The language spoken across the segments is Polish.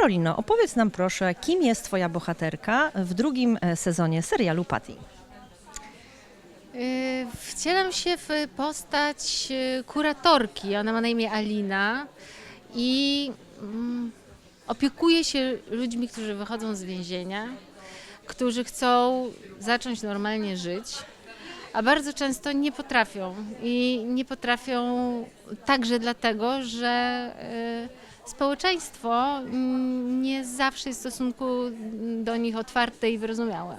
Karolino, opowiedz nam proszę, kim jest Twoja bohaterka w drugim e, sezonie serialu Patty? Y, Wcielam się w postać y, kuratorki. Ona ma na imię Alina i mm, opiekuje się ludźmi, którzy wychodzą z więzienia, którzy chcą zacząć normalnie żyć, a bardzo często nie potrafią. I nie potrafią także dlatego, że y, społeczeństwo mm, nie zawsze jest w stosunku do nich otwarte i wyrozumiałe.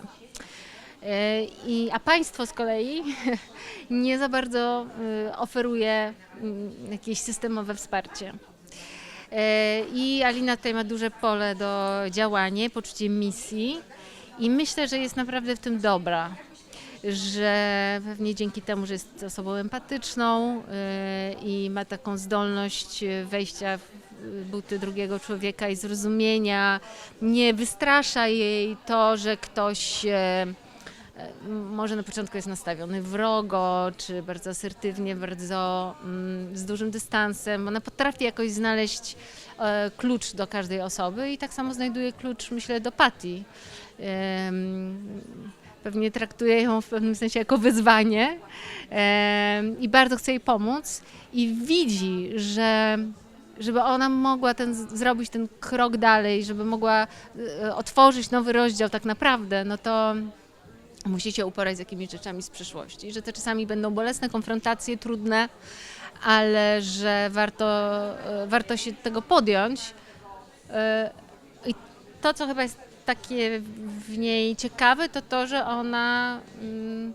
E, I, a państwo z kolei nie za bardzo y, oferuje mm, jakieś systemowe wsparcie. E, I Alina tutaj ma duże pole do działania, poczucie misji i myślę, że jest naprawdę w tym dobra, że pewnie dzięki temu, że jest osobą empatyczną y, i ma taką zdolność y, wejścia buty drugiego człowieka i zrozumienia, nie wystrasza jej to, że ktoś e, może na początku jest nastawiony wrogo, czy bardzo asertywnie, bardzo mm, z dużym dystansem. Ona potrafi jakoś znaleźć e, klucz do każdej osoby i tak samo znajduje klucz, myślę, do Patti. Pewnie traktuje ją w pewnym sensie jako wyzwanie i bardzo chce jej pomóc i widzi, że żeby ona mogła ten, zrobić ten krok dalej, żeby mogła e, otworzyć nowy rozdział tak naprawdę, no to musi się uporać z jakimiś rzeczami z przeszłości, że to czasami będą bolesne konfrontacje, trudne, ale że warto, e, warto się tego podjąć. E, I to, co chyba jest takie w niej ciekawe, to to, że ona mm,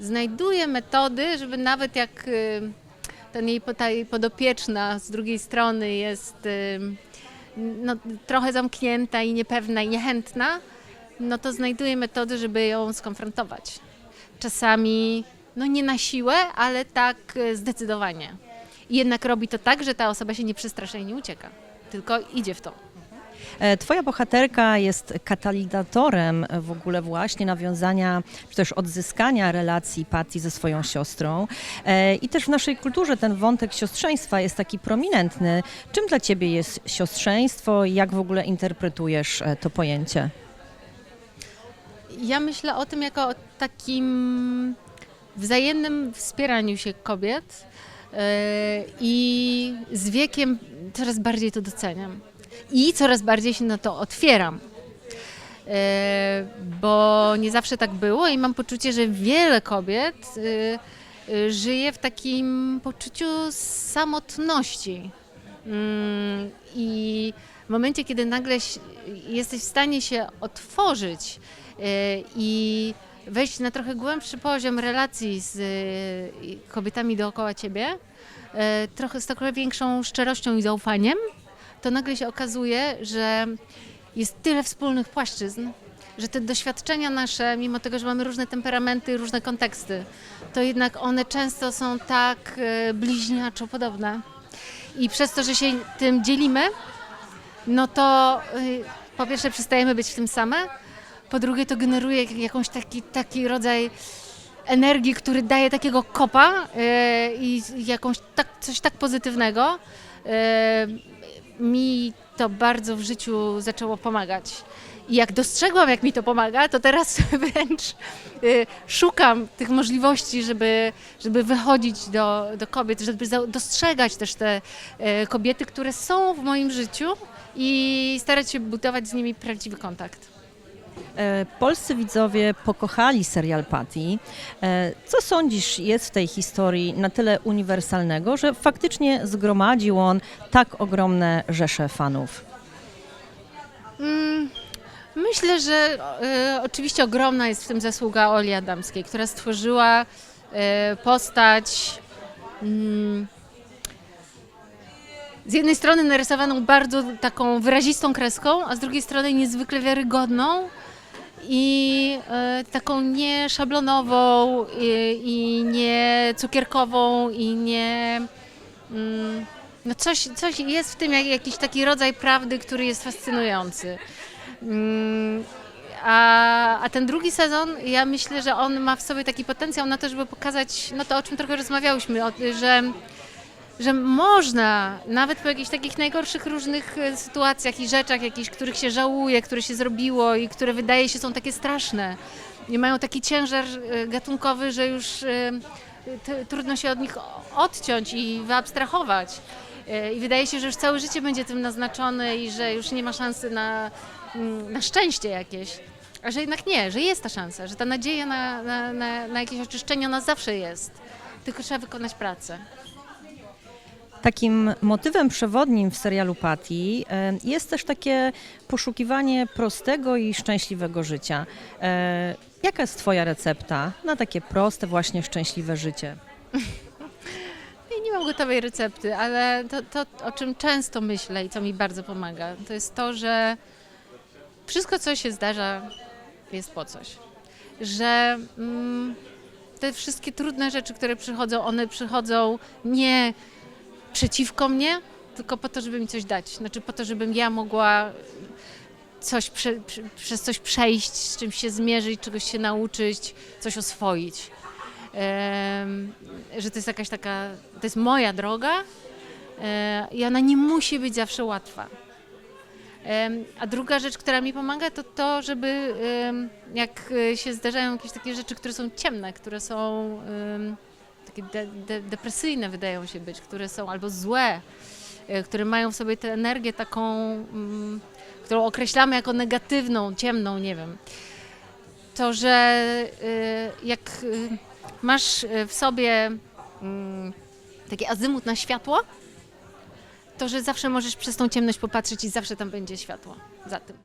znajduje metody, żeby nawet jak y, ten jej, podopieczna z drugiej strony jest y, no, trochę zamknięta i niepewna i niechętna, no to znajduje metody, żeby ją skonfrontować. Czasami, no nie na siłę, ale tak e, zdecydowanie. I jednak robi to tak, że ta osoba się nie przestrasza i nie ucieka, tylko idzie w to. E, Twoja bohaterka jest katalizatorem w ogóle właśnie nawiązania, czy też odzyskania relacji Patty ze swoją siostrą. E, I też w naszej kulturze ten wątek siostrzeństwa jest taki prominentny. Czym dla Ciebie jest siostrzeństwo i jak w ogóle interpretujesz e, to pojęcie? Ja myślę o tym jako o takim wzajemnym wspieraniu się kobiet i z wiekiem coraz bardziej to doceniam. I coraz bardziej się na to otwieram. E, Bo nie zawsze tak było i mam poczucie, że wiele kobiet e, e, żyje w takim poczuciu samotności. Mm, I w momencie, kiedy nagle jesteś w stanie się otworzyć i wejść na trochę głębszy poziom relacji z kobietami dookoła ciebie, trochę z trochę większą szczerością i zaufaniem, to nagle się okazuje, że jest tyle wspólnych płaszczyzn, że te doświadczenia nasze, mimo tego, że mamy różne temperamenty, różne konteksty, to jednak one często są tak e, bliźniaczo podobne. I przez to, że się tym dzielimy, no to y, po pierwsze przestajemy być w tym same, po drugie to generuje jak- jakąś taki, taki rodzaj energii, który daje takiego kopa y, i jakąś tak, coś tak pozytywnego. Y, mi to bardzo w życiu zaczęło pomagać. I jak dostrzegłam, jak mi to pomaga, to teraz wręcz y, szukam tych możliwości, żeby, żeby wychodzić do, do kobiet, żeby dostrzegać też te e, kobiety, które są w moim życiu i starać się budować z nimi prawdziwy kontakt. E, Polscy widzowie pokochali serial Patty. E, Co sądzisz jest w tej historii na tyle uniwersalnego, że faktycznie zgromadził on tak ogromne rzesze fanów? Mm, Myślę, że e, oczywiście ogromna jest w tym zasługa Oli Adamskiej, która stworzyła e, postać mm, z jednej strony narysowaną bardzo taką wyrazistą kreską, a z drugiej strony niezwykle wiarygodną i e, taką nie szablonową i, nie cukierkową i nie... Mm, no coś, coś jest w tym jak, jakiś taki rodzaj prawdy, który jest fascynujący. Mm, A, a ten drugi sezon, ja myślę, że on ma w sobie taki potencjał na to, żeby pokazać, no to o czym trochę rozmawiałyśmy, że że można, nawet po jakichś takich najgorszych różnych e, sytuacjach i rzeczach, jakichś, których się żałuje, które się zrobiło i które wydaje się są takie straszne i mają taki ciężar e, gatunkowy, że już e, trudno się od nich odciąć i wyabstrahować. I wydaje się, że już całe życie będzie tym naznaczone i że już nie ma szansy na, mm, na szczęście jakieś. A że jednak nie, że jest ta szansa, że ta nadzieja na, na, na, na jakieś oczyszczenie ona zawsze jest. Tylko trzeba wykonać pracę. Takim motywem przewodnim w serialu Patty e, jest też takie poszukiwanie prostego i szczęśliwego życia. E, Jaka jest Twoja recepta na takie proste, właśnie szczęśliwe życie? Ja nie mam gotowej recepty, ale to, to, o czym często myślę i co mi bardzo pomaga, to jest to, że wszystko, co się zdarza, jest po coś. Że mm, te wszystkie trudne rzeczy, które przychodzą, one przychodzą nie przeciwko mnie, tylko po to, żeby mi coś dać. Znaczy po to, żebym ja mogła coś prze, prze, przez coś przejść, z czymś się zmierzyć, czegoś się nauczyć, coś oswoić. Em, że to jest jakaś taka, to jest moja droga e, i ona nie musi być zawsze łatwa. Em, A druga rzecz, która mi pomaga, to to, żeby em, jak e, się zdarzają jakieś takie rzeczy, które są ciemne, które są em, takie de, de, depresyjne wydają się być, które są albo złe, e, które mają w sobie tę energię taką, mm, którą określamy jako negatywną, ciemną, nie wiem. To, że e, jak e, masz w sobie mm, taki azymut na światło, to że zawsze możesz przez tą ciemność popatrzeć i zawsze tam będzie światło za tym.